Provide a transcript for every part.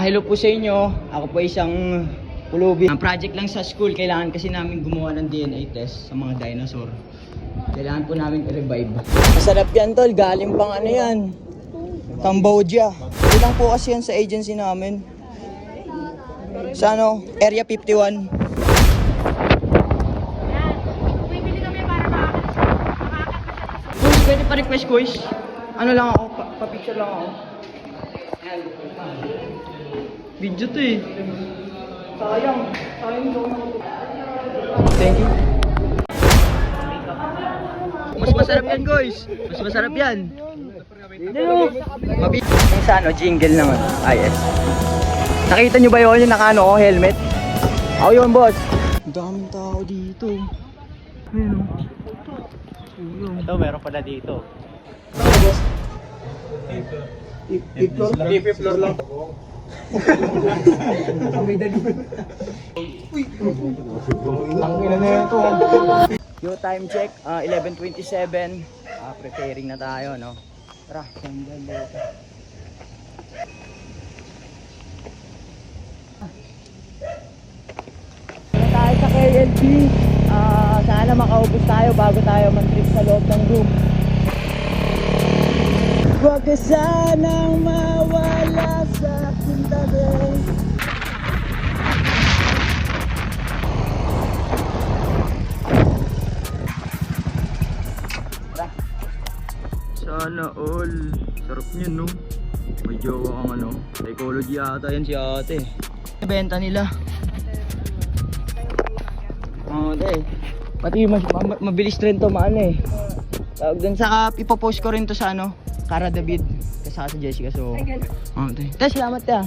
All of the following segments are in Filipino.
Hello po sa inyo. Ako po isang pulubi. Ang project lang sa school, kailangan kasi namin gumawa ng DNA test sa mga dinosaur. Kailangan po namin i-revive. Masarap yan tol, galing pang ano yan. Cambodia. Ilang po kasi yan sa agency namin. Sa ano, Area 51. Bumibili kami para makakakas. Makakakas. Kuys, pwede pa request kuys. Ano lang ako, pa- pa-picture lang ako. Video to eh. Sayang. Sayang daw na Thank you. Mas masarap yan guys. Mas masarap yan. Mabi yung sa ano, jingle naman. Ah, yes. Nakita nyo ba yun yung naka ano, oh, helmet? Ako yun, boss. Ang daming tao dito. Ayun oh. Ito, meron pala dito. Floor lang. Ang ina na ito. Yo time check, ah, 11:27. Ah, preparing na tayo, no. Tara, sandal dito. Tayo sa KLB? Ah, sana makaubos tayo bago tayo mag-trip sa loob ng room. Huwag ka sanang mawala sa. Sana all. Sarap niyan, no? May jowa kang ano. Psychology ata yan si ate. Benta nila. Oh, Pati mas, ma- mabilis rin to maano eh. Tawag dun sa ipopost ko rin to sa ano, Cara David. Kasama sa Jessica so. Oh, Tay, salamat ta.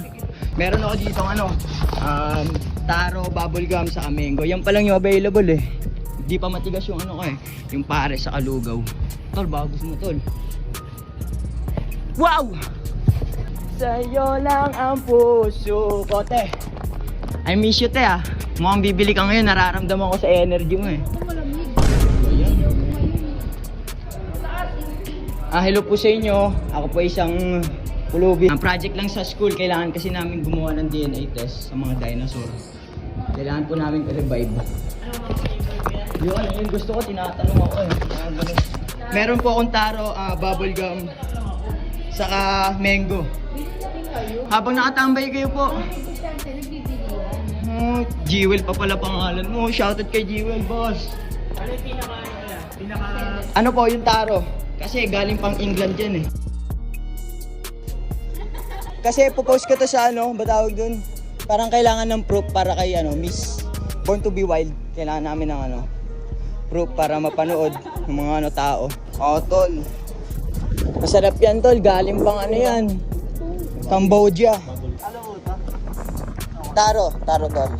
Meron ako dito ano, um, taro, bubble gum sa Amengo. Yan pa lang yung available eh. Hindi pa matigas yung ano ko eh, yung pare sa kalugaw. Tol, baka gusto mo tol. Wow! Sa'yo lang ang puso ko, te. I miss you, te, ah. Mukhang bibili ka ngayon, nararamdaman ko sa energy mo, eh. Ah, hello po sa inyo. Ako po isang pulubi. Ang project lang sa school, kailangan kasi namin gumawa ng DNA test sa mga dinosaur. Kailangan po namin i-revive. Yun, yun gusto ko, tinatanong ako eh. Ah. Meron po akong taro, ah, bubble gum, saka mango. Habang nakatambay kayo po. Oh, Jewel pa pala pangalan mo. Shoutout kay Jewel, boss. Ano yung pinaka, ano? Pinaka... Ano po yung taro? Kasi galing pang England yan eh. Kasi popost ko to sa ano, ba tawag dun? Parang kailangan ng proof para kay ano, Miss Born to be Wild. Kailangan namin ng ano, proof para mapanood ng mga ano tao. Oo, tol. Masarap yan, tol. Galing pang ano yan. Cambodia. Taro, taro, tol.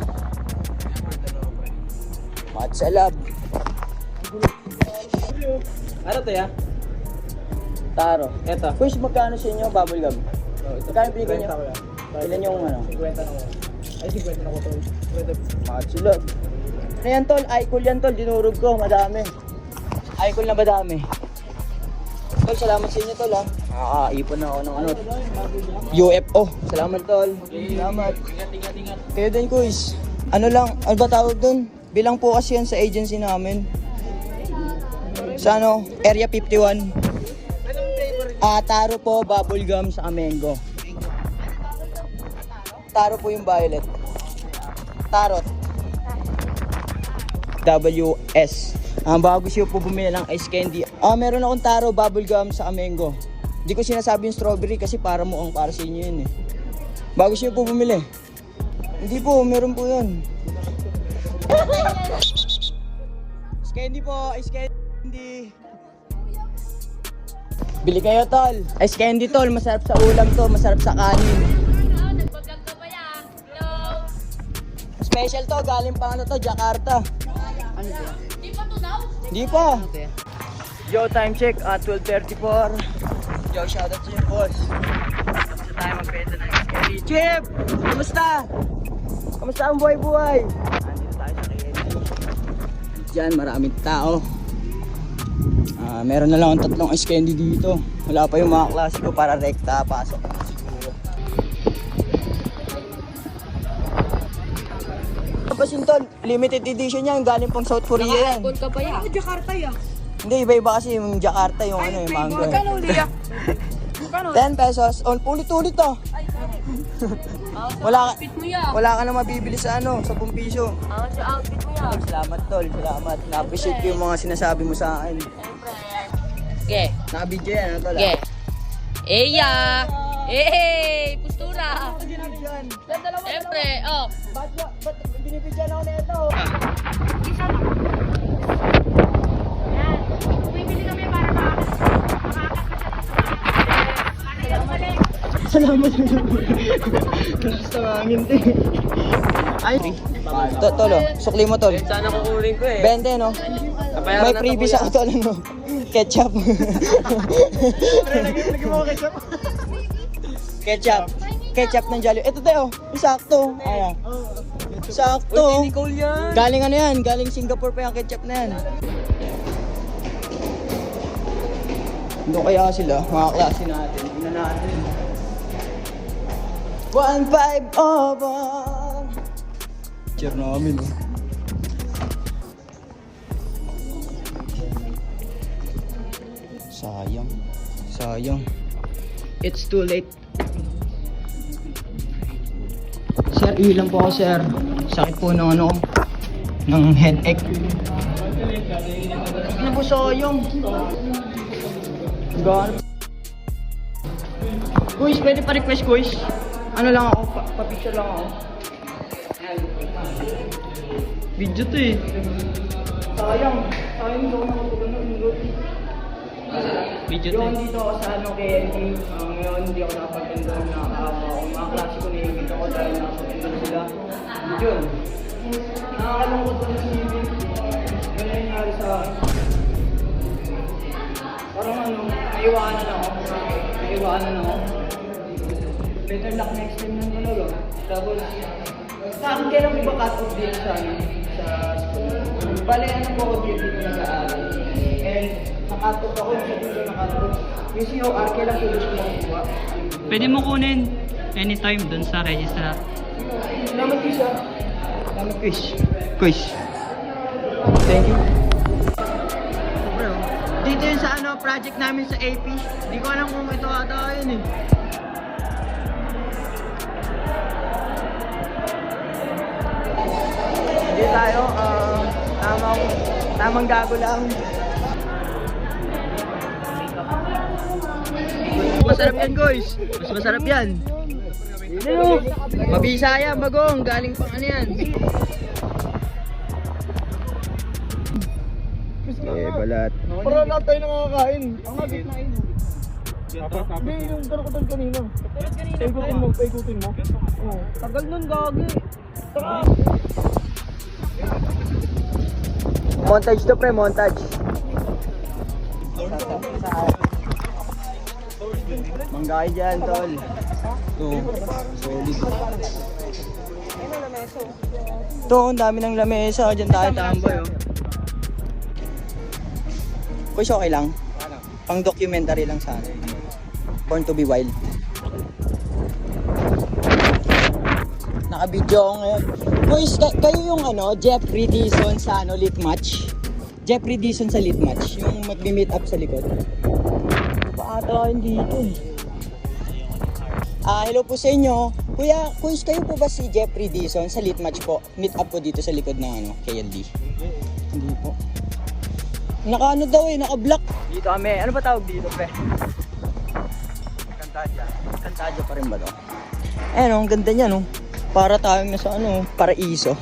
Matsalab. Ano to ya? Taro. Eto. Kuis, magkano sa inyo bubble gum? Magkano binigay niyo? 50 ko yan. Ilan yung ano? 50 na ko. Ay, 50 na ko to. 50. Matsulog. Ano yan tol? Icol yan tol. Dinurog ko. Madami. Icol na madami. Tol, salamat sa inyo tol ha. Nakakaipon na ako ng ano. UFO. Salamat tol. Salamat. Ingat, ingat, ingat. Kayo din kuis. Ano lang, ano ba tawag dun? Bilang po kasi yan sa agency namin. Sa ano, Area 51. Ah, taro po, bubble gum sa Amengo. Taro po yung violet. Tarot. WS. Ang bago siya po bumili ng ice candy. Ah, meron akong taro bubble gum sa Amengo. Hindi ko sinasabi yung strawberry kasi para mo ang para sa inyo yun eh. Bago siya po bumili. Hindi po, meron po yun. Ice candy po, ice candy. Bili kayo tol. Ice candy tol, masarap sa ulam to, masarap sa kanin. Special to, galing pa ano to, Jakarta. Ano to? Di pa to daw? Hindi pa. Yo, time check at 12.34. Yo, shoutout sa yung boss. Tapos na tayo magbenta ng ice candy. Chip! Kamusta? Kamusta ang buhay-buhay? Andito tayo sa KLC. Diyan, maraming tao uh, meron na lang ang tatlong ice candy dito wala pa yung mga klasiko para rekta pasok na siguro Washington, limited edition yan, galing pang South Korea yan. Nakaibon ka pa yan. Jakarta yan? Hindi, iba-iba kasi yung Jakarta, yung ano, yung mango. Magkano ulit yan? 10 pesos. Ulit-ulit to. Oh. Ay, wala ka, Outfit mo yan. wala ka na mabibili sa ano, sa 10 piso. Ah, sa outfit mo yan. Salamat tol, salamat. Na-appreciate ko yung mga sinasabi mo sa akin. Ge. Nakabidyo yan, ano tol? Ge. Eya. Eh, postura. Siyempre, oh. Ba't, ba't binibidyan ako na ito? Yan. Salamat. Gusto mangin din. Ay, to, tolo, sukli mo tol. Sana kukunin ko eh. 20 no? May na freebies ako tol ano? Ketchup. Ketchup. Ketchup ng Jolly. Ito tayo, sakto. Ayan. Sakto. Nicole yan. Galing ano yan? Galing Singapore pa yung ketchup na yan. Doon kaya sila, mga klase natin. Tingnan natin. 1-5 over. Cheer namin oh. Sayang. Sayang. It's too late. Sir, ilang po ako sir. Sakit po ng ano, ng headache. Ano po sayang? Gano'n? Kuys, pwede pa request kuys? Ano lang ako, pa- pa-picture lang ako. Video to eh. Sayang, sayang daw nakatugan ng linggo. Video to Yung eh. dito ako sa ano KNT, uh, ngayon hindi ako nakapag-attend doon na kasama ko. Mga klase ko naiingit ako dahil nakapag-attend doon sila. Yun. Nakakalungkot doon si Bibi. Yun ang nangyari sa akin. Parang ano, naiwanan ako. Naiwanan ako. Better luck next time ng talaga. Tapos, sa akin kailan ko ba cut off dito sa, sa school? Bale, ano po ako dito dito nag-aaral. And, nakat off ako, sa dito nakat off. Yung COR, kailan ko gusto makukuha? Pwede mo kunin anytime dun sa registrar. Salamat, Chris, ah. Salamat, Chris. Chris. Thank you. Bro, dito yun sa ano, project namin sa AP. Hindi ko alam kung ito ata yun eh. Hindi tayo, ah, tamang, tamang gago lang. Masarap yan, guys. Mas masarap yan. Mabisa yan, bagong. Galing pang ano yan. Eh, balat. Para lahat tayo nakakain. Ang agit na ino. Hindi, yung karukutan kanina. Paikutin mo, paikutin mo. Oo. Tagal nun, gagi. Montage to pre, montage. Manggay dyan, tol. Ito, solid. Ito, ang dami ng lamesa. Diyan tayo tambay, oh. Kuys, okay lang? Pang documentary lang sana. Born to be wild. Naka-video ako ngayon. Ka- kayo yung ano, Jeffrey Dizon sa ano, lit match? Jeffrey Dizon sa lit match, yung mag-meet up sa likod. Paata hindi dito eh. Ah, hello po sa inyo. Kuya, kuys, kayo po ba si Jeffrey Dizon sa lit match po? Meet up po dito sa likod ng ano, KLD. Hindi po. Naka ano daw eh, naka-block. Dito kami. Ano ba tawag dito, pre? Kantadya. Kantadya pa rin ba to? Eh, no, ang ganda niya, no? Para tayong nasa ano, paraiso.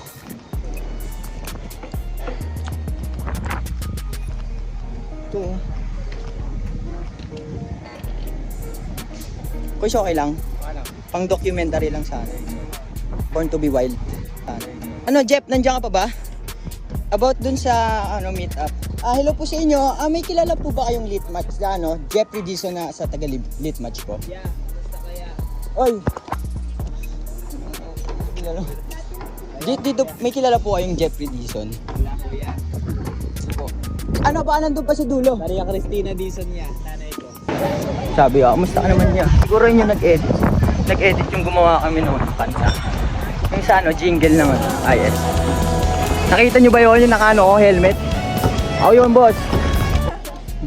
Ito. Kuys, okay lang? Pang documentary lang sana. Born to be wild. Sana. Ano, Jeff, nandiyan ka pa ba? About dun sa ano meet up. Ah, hello po sa inyo. Ah, may kilala po ba kayong lit match na ano? Jeffrey Dizon na sa taga lit match po. Yeah, basta kaya. Oy. Kilala. Dito, dito, may kilala po kayong Jeffrey Dizon. Wala ko yan. Po. Ano ba nandun pa sa dulo? Maria Cristina Dizon niya, nanay ko. Sabi ko, kamusta ka naman niya? Siguro yun yung nag-edit. Nag-edit yung gumawa kami noon. Kanta. Yung sa ano, jingle naman. Ah, yes. Nakita nyo ba yun yung naka ano, oh, helmet? Ako yun, boss.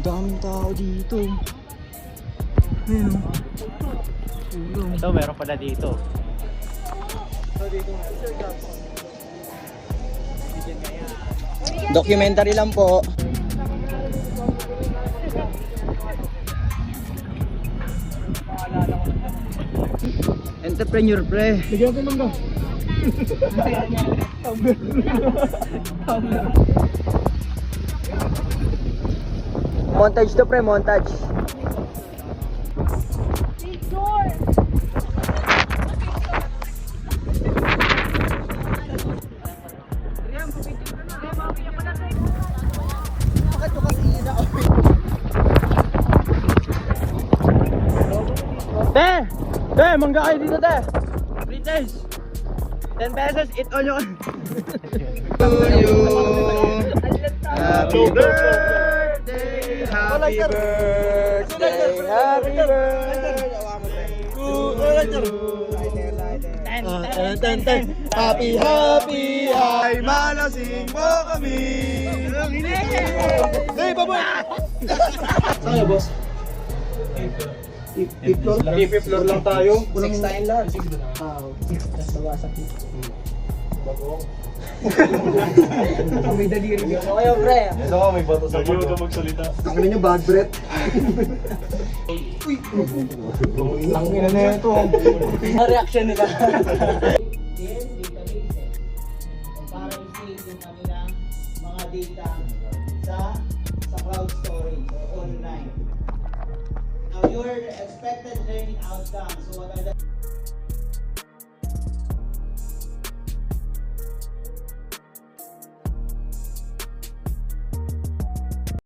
Ang daming tao dito. Ayun, oh. Ito, meron pala dito. Documentary lang po. Entrepreneur pre. Bigyan ko mangga. Montage to pre, montage. Te! Mangga kayo dito, te! Free taste! 10 pesos, eat all you To you! Happy birthday! Happy birthday! Happy birthday! Ten, ten, ten. Happy, happy, ay malasing mo kami! Hey, baboy! Saan kayo, boss? Fifth floor? Fifth floor lang tayo. Six time lang. Ah, nabawasak dito. May daliri. Ano kayo, pre? Ito ka, may bato sa bato. Huwag magsalita. Ang nyo, bad breath. Uy! Ang ina na ito. Ang reaction nila. expected learning outcomes. So, what are the